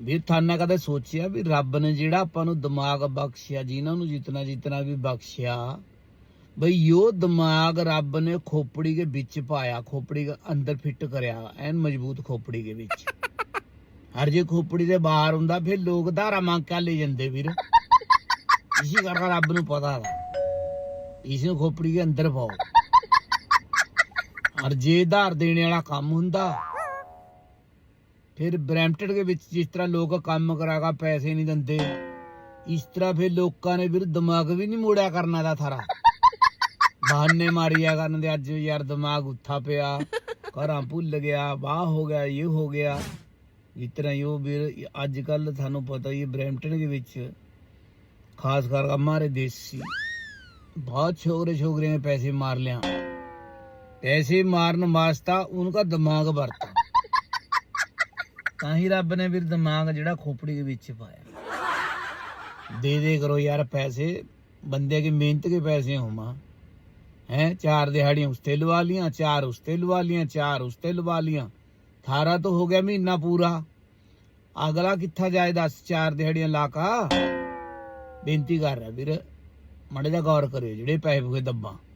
ਵੀ ਥਾਨਾ ਕਦੇ ਸੋਚਿਆ ਵੀ ਰੱਬ ਨੇ ਜਿਹੜਾ ਆਪਾਂ ਨੂੰ ਦਿਮਾਗ ਬਖਸ਼ਿਆ, ਜਿਨ੍ਹਾਂ ਨੂੰ ਜਿਤਨਾ ਜਿਤਨਾ ਵੀ ਬਖਸ਼ਿਆ, ਬਈ ਉਹ ਦਿਮਾਗ ਰੱਬ ਨੇ ਖੋਪੜੀ ਦੇ ਵਿੱਚ ਪਾਇਆ, ਖੋਪੜੀ ਦੇ ਅੰਦਰ ਫਿੱਟ ਕਰਿਆ, ਐਨ ਮਜ਼ਬੂਤ ਖੋਪੜੀ ਦੇ ਵਿੱਚ। ਹਰ ਜੇ ਖੋਪੜੀ ਦੇ ਬਾਹਰ ਹੁੰਦਾ, ਫਿਰ ਲੋਕ ਧਾਰਾ ਮੰਗ ਕੇ ਲੈ ਜਾਂਦੇ ਵੀਰ। ਇਸੇ ਕਰਕੇ ਰੱਬ ਨੂੰ ਪਤਾ ਹੈ ਇਸ ਨੂੰ ਖੋਪੜੀ ਦੇ ਅੰਦਰ ਪਾਓ। ਹਰ ਜੇ ਧਾਰ ਦੇਣੇ ਵਾਲਾ ਕੰਮ ਹੁੰਦਾ ਫਿਰ ਬ੍ਰੈਂਪਟਨ ਦੇ ਵਿੱਚ ਜਿਸ ਤਰ੍ਹਾਂ ਲੋਕ ਕੰਮ ਕਰਾ ਕੇ ਪੈਸੇ ਨਹੀਂ ਦਿੰਦੇ ਇਸ ਤਰ੍ਹਾਂ ਫਿਰ ਲੋਕਾਂ ਨੇ ਵੀਰ ਦਿਮਾਗ ਵੀ ਨਹੀਂ ਮੋੜਿਆ ਕਰਨਾ ਦਾ ਥਾਰਾ। ਬਹਾਨੇ ਮਾਰਿਆ ਕਰਨ ਦੇ ਅੱਜ ਯਾਰ ਦਿਮਾਗ ਉੱਥਾ ਪਿਆ, ਘਰਾਂ ਭੁੱਲ ਗਿਆ, ਵਾਹ ਹੋ ਗਿਆ, ਇਹ ਹੋ ਗਿਆ। ਇਸ ਤਰ੍ਹਾਂ ਹੀ ਉਹ ਵੀਰ ਅੱਜ ਕੱਲ ਤੁਹਾਨੂੰ ਪਤਾ ਹੀ ਬ੍ਰੈਂਪਟਨ ਦੇ ਵਿੱਚ ਖਾਸ ਕਰ ਹਮਾਰੇ ਦੇਸੀ ਬਹੁਤ ਛੋਗਰੇ ਛੋਗਰੇ ਨੇ ਪੈਸੇ ਮਾਰ ਲਿਆ। ਪੈਸੇ ਮਾਰਨ ਵਾਸਤਾ ਉਹਨਾਂ ਦਾ ਦਿਮਾਗ ਵਰਤ ਤਾਂ ਹੀ ਰੱਬ ਨੇ ਵੀਰ ਦਿਮਾਗ ਜਿਹੜਾ ਖੋਪੜੀ ਦੇ ਵਿੱਚ ਪਾਇਆ। ਦੇ ਦੇ ਕਰੋ ਯਾਰ ਪੈਸੇ। ਬੰਦੇ ਕੀ ਮਿਹਨਤ ਕੇ ਪੈਸੇ ਹੋਮਾ ਹੈ, ਚਾਰ ਦਿਹਾੜੀਆਂ ਉਸਤੇ ਲਵਾ ਲੀਆਂ, ਚਾਰ ਉਸਤੇ ਲਵਾ ਲੀਆਂ, ਚਾਰ ਉਸਤੇ ਲਵਾ ਲੀਆਂ। 18 ਤੋਂ ਹੋ ਗਿਆ ਮਹੀਨਾ ਪੂਰਾ। ਅਗਲਾ ਕਿੱਥਾ ਜਾਏ ਦੱਸ, ਚਾਰ ਦਿਹਾੜੀਆਂ ਲਾ ਕਾ। ਬੇਨਤੀ ਕਰ ਰਿਹਾ ਵੀਰ, ਮੜੇ ਦਾ ਗੌਰ ਕਰਿਓ, ਜਿਹੜੇ ਪੈਸੇ ਭੁਗੇ ਦੱਬਾਂ।